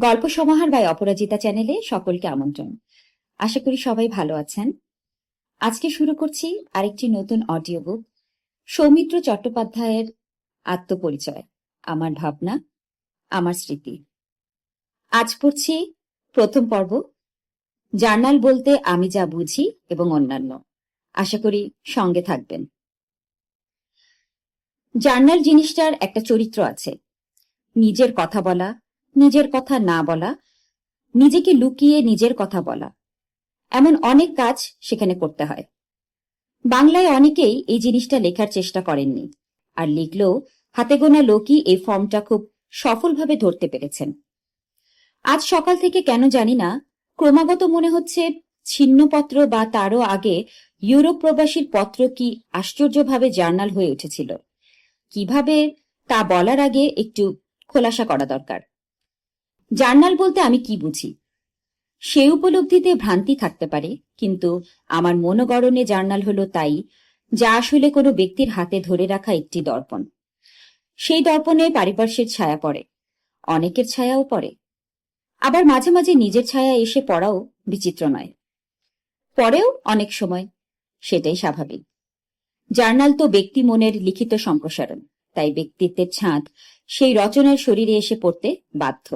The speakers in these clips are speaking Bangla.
গল্প সমাহার বাই অপরাজিতা চ্যানেলে সকলকে আমন্ত্রণ। আশা করি সবাই ভালো আছেন। আজকে শুরু করছি আরেকটি নতুন অডিও বুক সৌমিত্র চট্টোপাধ্যায়ের আত্মপরিচয়, আমার ভাবনা, আমার স্মৃতি। আজ পড়ছি প্রথম পর্ব, জার্নাল বলতে আমি যা বুঝি এবং অন্যান্য। আশা করি সঙ্গে থাকবেন। জার্নাল জিনিসটার একটা চরিত্র আছে। নিজের কথা বলা নিজের কথা না বলা, নিজেকে লুকিয়ে নিজের কথা বলা। এমন অনেক কাজ সেখানে করতে হয়। বাংলায় অনেকেই এই জিনিসটা লেখার চেষ্টা করেননি আর লিখলেও হাতে গোনা লোকই এই ফর্মটা খুব সফলভাবে ধরতে পেরেছেন। আজ সকাল থেকে কেন জানি না, ক্রমাগত মনে হচ্ছে ছিন্নপত্র বা তারও আগে ইউরোপ প্রবাসীর পত্র কি আশ্চর্যভাবে জার্নাল হয়ে উঠেছিল। কীভাবে তা বলার আগে একটু খোলাসা করা দরকার। জার্নাল বলতে আমি কি বুঝি? সে উপলব্ধিতে ভ্রান্তি থাকতে পারে, কিন্তু আমার মনোগড়নে জার্নাল হলো তাই, যা আসলে কোনো ব্যক্তির হাতে ধরে রাখা একটি দর্পণ। সেই দর্পণে পারিপার্শ্বের ছায়া পড়ে, অনেকের ছায়াও পড়ে। আবার মাঝে মাঝে নিজের ছায়া এসে পড়াও বিচিত্র নয়। পরেও অনেক সময়, সেটাই স্বাভাবিক। জার্নাল তো ব্যক্তি মনের লিখিত সম্প্রসারণ, তাই ব্যক্তিত্বের ছাঁদ সেই রচনার শরীরে এসে পড়তে বাধ্য।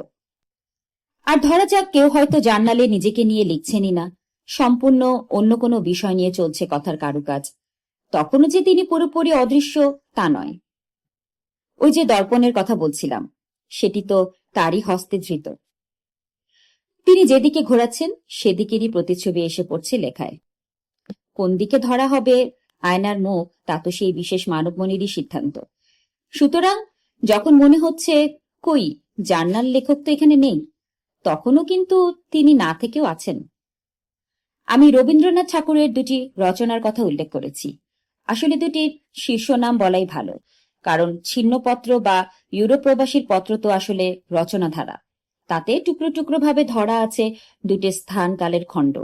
আর ধরা যাক কেউ হয়তো জার্নালে নিজেকে নিয়ে লিখছেনই না। সম্পূর্ণ অন্য কোনো বিষয় নিয়ে চলছে কথার কারুকাজ। তখনও যে তিনি পুরোপুরি অদৃশ্য, তা নয়। ওই যে দর্পণের কথা বলছিলাম, সেটি তো তারই হস্তে ধৃত। তিনি যেদিকে ঘোরাচ্ছেন, সেদিকেরই প্রতিচ্ছবি এসে পড়ছে লেখায়। কোন দিকে ধরা হবে, আয়নার মুখ, তা তো সেই বিশেষ মানবমণিরই সিদ্ধান্ত। সুতরাং যখন মনে হচ্ছে, কই, জার্নাল লেখক তো এখানে নেই। তখনও কিন্তু তিনি না থেকেও আছেন। আমি রবীন্দ্রনাথ ঠাকুরের দুটি রচনার কথা উল্লেখ করেছি। আসলে দুটির শীর্ষ নাম বলাই ভালো, কারণ ছিন্নপত্র বা ইউরোপ প্রবাসীর পত্র তো আসলে রচনাধারা। তাতে টুকরো টুকরো ভাবে ধরা আছে দুটি স্থান কালের খণ্ড।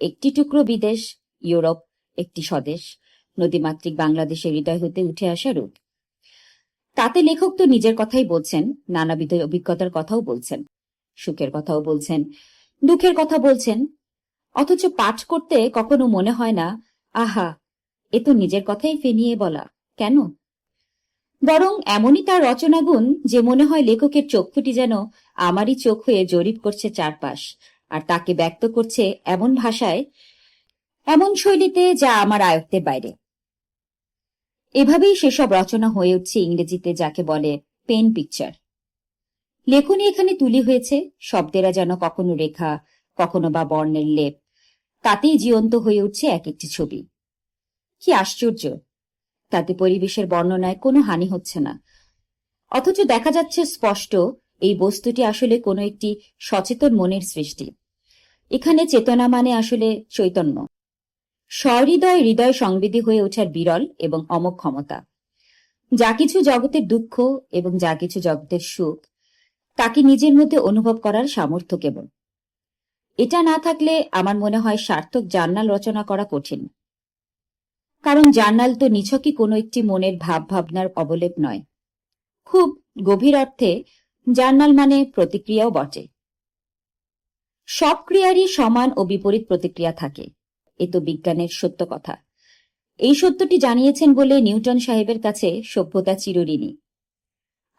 একটি টুকরো বিদেশ, ইউরোপ, একটি স্বদেশ, নদীমাতৃক বাংলাদেশের হৃদয় হতে উঠে আসা রূপ। তাতে লেখক তো নিজের কথাই বলছেন, নানাবিধ অভিজ্ঞতার কথাও বলছেন। সুখের কথাও বলছেন, দুঃখের কথা বলছেন, অথচ পাঠ করতে কখনো মনে হয় না, আহা, এ তো নিজের কথাই ফেনিয়ে বলা, কেন? বরং এমনই তার রচনাগুণ যে মনে হয় লেখকের চক্ষুটি যেন আমারই চোখ হয়ে জরিপ করছে চারপাশ, আর তাকে ব্যক্ত করছে এমন ভাষায়, এমন শৈলীতে যা আমার আয়ত্তের বাইরে। এভাবেই সেসব রচনা হয়ে উঠছে ইংরেজিতে, যাকে বলে পেন পিকচার। লেখনী এখানে তুলি হয়েছে, শব্দেরা যেন কখনো রেখা, কখনো বা বর্ণের লেপ। তাতেই জীবন্ত হয়ে উঠছে এক একটি ছবি। কি আশ্চর্য! তাতে পরিবেশের বর্ণনায় কোনো হানি হচ্ছে না। অথচ দেখা যাচ্ছে স্পষ্ট, এই বস্তুটি আসলে কোনো একটি সচেতন মনের সৃষ্টি। এখানে চেতনা মানে আসলে চৈতন্য। সহৃদয় হৃদয় সংবিধি হয়ে ওঠার বিরল এবং অমোক ক্ষমতা। যা কিছু জগতের দুঃখ এবং যা কিছু জগতের সুখ তাকে নিজের মধ্যে অনুভব করার সামর্থ্য কেবল। এটা না থাকলে আমার মনে হয় সার্থক জার্নাল রচনা করা কঠিন। কারণ জার্নাল তো নিছকই কোনো একটি মনের ভাব ভাবনার অবলেপ নয়। খুব গভীর অর্থে জার্নাল মানে প্রতিক্রিয়াও বটে। সব ক্রিয়ারই সমান ও বিপরীত প্রতিক্রিয়া থাকে। এ তো বিজ্ঞানের সত্য কথা। এই সত্যটি জানিয়েছেন বলে নিউটন সাহেবের কাছে সভ্যতা চিরঋণী।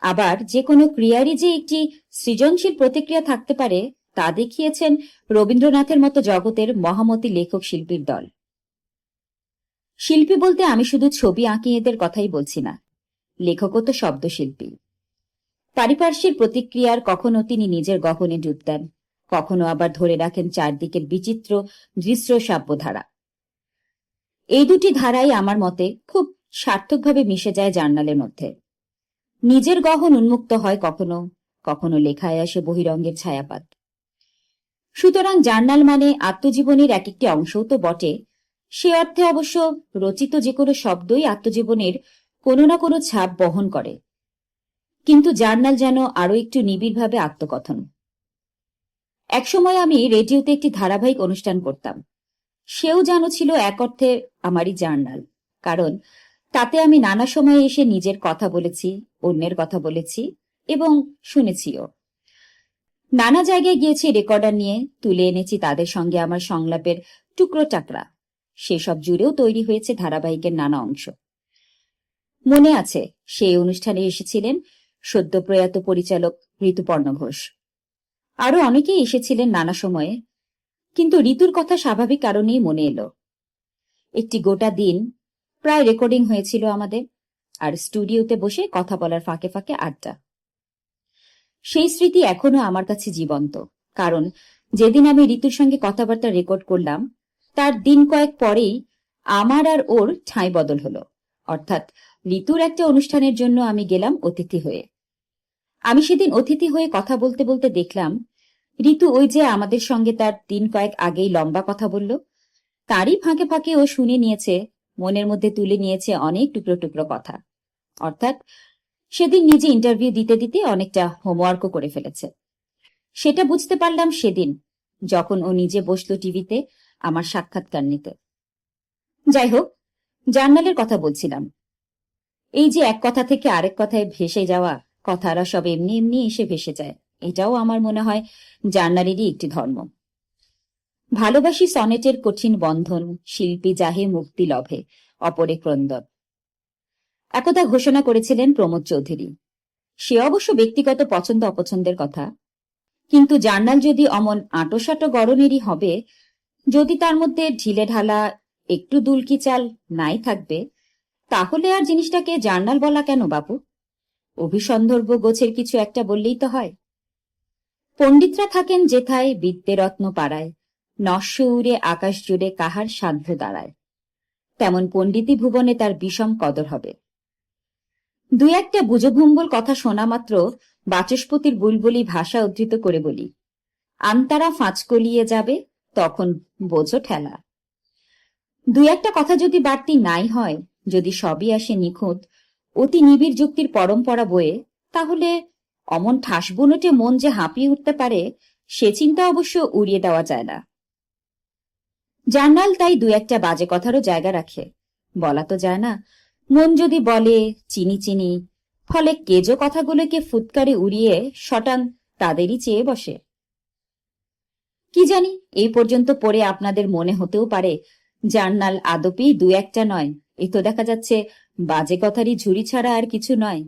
আবার যে কোনো ক্রিয়ারই যে একটি সৃজনশীল প্রতিক্রিয়া থাকতে পারে, তা দেখিয়েছেন রবীন্দ্রনাথের মতো জগতের মহামতি লেখক শিল্পীর দল। শিল্পী বলতে আমি শুধু ছবি আঁকি এদের কথাই বলছি না, লেখকও তো শব্দশিল্পী। পারিপার্শ্বিক প্রতিক্রিয়ার কখনো তিনি নিজের গহনে ডুব দেন, কখনো আবার ধরে রাখেন চারদিকের বিচিত্র দৃশ্য ধারা এই দুটি ধারাই আমার মতে খুব সার্থকভাবে মিশে যায় জার্নালের মধ্যে। নিজের গহন উন্মুক্ত হয় কখনো কখনো লেখায় আসে বহিরঙ্গের ছায়াপাত। সুতরাং জার্নাল মানে আত্মজীবনের এক একটি অংশও তো বটে। সে অর্থে অবশ্য রচিত যে কোনো শব্দই আত্মজীবনের কোনো না কোনো ছাপ বহন করে। কিন্তু জার্নাল যেন আরও একটু নিবিড়ভাবে আত্মকথন। একসময় আমি রেডিওতে একটি ধারাবাহিক অনুষ্ঠান করতাম। সেও যেন ছিল এক অর্থে আমারই জার্নাল। কারণ তাতে আমি নানা সময়ে এসে নিজের কথা বলেছি, অন্যের কথা বলেছি এবং শুনেছিও। নানা জায়গায় গিয়েছি রেকর্ডার নিয়ে, তুলে এনেছি তাদের সঙ্গে আমার সংলাপের টুকরো টাকরা সেসব জুড়েও তৈরি হয়েছে ধারাবাহিকের নানা অংশ। মনে আছে, সেই অনুষ্ঠানে এসেছিলেন সদ্য প্রয়াত পরিচালক ঋতুপর্ণ ঘোষ। আরও অনেকেই এসেছিলেন নানা সময়ে, কিন্তু ঋতুর কথা স্বাভাবিক কারণেই মনে এলো। একটি গোটা দিন প্রায় রেকর্ডিং হয়েছিল আমাদের। আর স্টুডিওতে বসে কথা বলার ফাঁকে ফাঁকে আড্ডা। সেই স্মৃতি এখনও আমার কাছে জীবন্ত। কারণ যেদিন আমি ঋতুর সঙ্গে কথাবার্তা রেকর্ড করলাম, তার দিন কয়েক পরেই আমার আর ওর ঠাঁই বদল হলো। অর্থাৎ ঋতুর একটা অনুষ্ঠানের জন্য আমি গেলাম অতিথি হয়ে। আমি সেদিন অতিথি হয়ে কথা বলতে বলতে দেখলাম, ঋতু ওই যে আমাদের সঙ্গে তার দিন কয়েক আগেই লম্বা কথা বলল। তারই ফাঁকে ফাঁকে ও শুনে নিয়েছে মনের মধ্যে তুলে নিয়েছে অনেক টুকরো টুকরো কথা। অর্থাৎ সেদিন নিজে ইন্টারভিউ দিতে দিতে অনেকটা হোমওয়ার্কও করে ফেলেছে। সেটা বুঝতে পারলাম সেদিন, যখন ও নিজে বসল টিভিতে আমার সাক্ষাৎকার নিতে। যাই হোক, জার্নালের কথা বলছিলাম। এই যে এক কথা থেকে আরেক কথায় ভেসে যাওয়া কথারা সব এমনি এমনি এসে ভেসে যায়, এটাও আমার মনে হয় জার্নালেরই একটি ধর্ম। ভালোবাসি সনেটের কঠিন বন্ধন, শিল্পী জাহে মুক্তি লভে, অপরে ক্রন্দন। একদা ঘোষণা করেছিলেন প্রমোদ চৌধুরী। সে অবশ্য ব্যক্তিগত পছন্দ অপছন্দের কথা। কিন্তু জার্নাল যদি অমন আঁটোসাটো গড়নেরই হবে, যদি তার মধ্যে ঢিলে ঢালা একটু দুলকি চাল নাই থাকবে, তাহলে আর জিনিসটাকে জার্নাল বলা কেন বাবু অভিসন্দর্ভ গোছের কিছু একটা বললেই তো হয়। পণ্ডিতরা থাকেন যেথায় বিদ্যেরত্ন পাড়ায় নস্য উড়ে আকাশ জুড়ে কাহার সাধ্য দাঁড়ায়। তেমন পণ্ডিতি ভুবনে তার বিষম কদর হবে। দুই একটা বুঝভুম্বল কথা শোনা মাত্র বাচস্পতির বুলবুলি ভাষা উদ্ধৃত করে বলি, আন্তারা ফাঁচকলিয়ে যাবে, তখন বোঝো ঠেলা। দুই একটা কথা যদি বাড়তি নাই হয়, যদি সবই আসে নিখুঁত, অতি নিবিড় যুক্তির পরম্পরা বয়ে, তাহলে অমন ঠাস বুনোটে মন যে হাঁপিয়ে উঠতে পারে, সে চিন্তা অবশ্য উড়িয়ে দেওয়া যায় না। জার্নাল তাই দু একটা বাজে কথারও জায়গা রাখে। বলা তো যায় না, মন যদি বলে, চিনি চিনি, ফলে কেজো কথাগুলোকে ফুৎকারে উড়িয়ে শটান তাদেরই চেয়ে বসে। কি জানি, এই পর্যন্ত পড়ে আপনাদের মনে হতেও পারে, জার্নাল আদপি দু একটা নয়, এ তো দেখা যাচ্ছে বাজে কথারই ঝুড়ি ছাড়া আর কিছু নয়।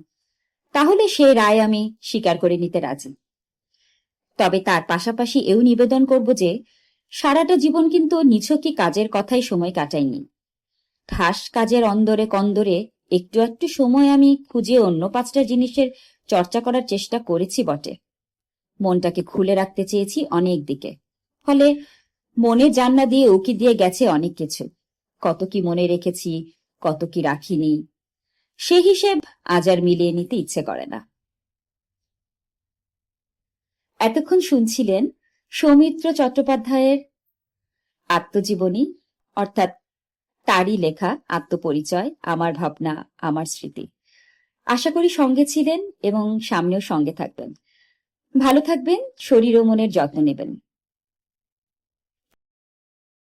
তাহলে সে রায় আমি স্বীকার করে নিতে রাজি। তবে তার পাশাপাশি এও নিবেদন করব যে সারাটা জীবন কিন্তু নিছকই কাজের কথাই সময় কাটাইনি। ঠাস কাজের অন্দরে কন্দরে একটু একটু সময় আমি খুঁজে অন্য পাঁচটা জিনিসের চর্চা করার চেষ্টা করেছি বটে। মনটাকে খুলে রাখতে চেয়েছি অনেক দিকে। ফলে মনে জান্না দিয়ে উকি দিয়ে গেছে অনেক কিছু। কত কি মনে রেখেছি, কত কি রাখিনি। সে হিসেব আজ আর মিলিয়ে নিতে ইচ্ছে করে না। এতক্ষণ শুনছিলেন সৌমিত্র চট্টোপাধ্যায়ের আত্মজীবনী, অর্থাৎ তারই লেখা, আত্মপরিচয়, আমার ভাবনা, আমার স্মৃতি। আশা করি সঙ্গে ছিলেন এবং সামনেও সঙ্গে থাকবেন। ভালো থাকবেন, শরীর ও মনের যত্ন নেবেন।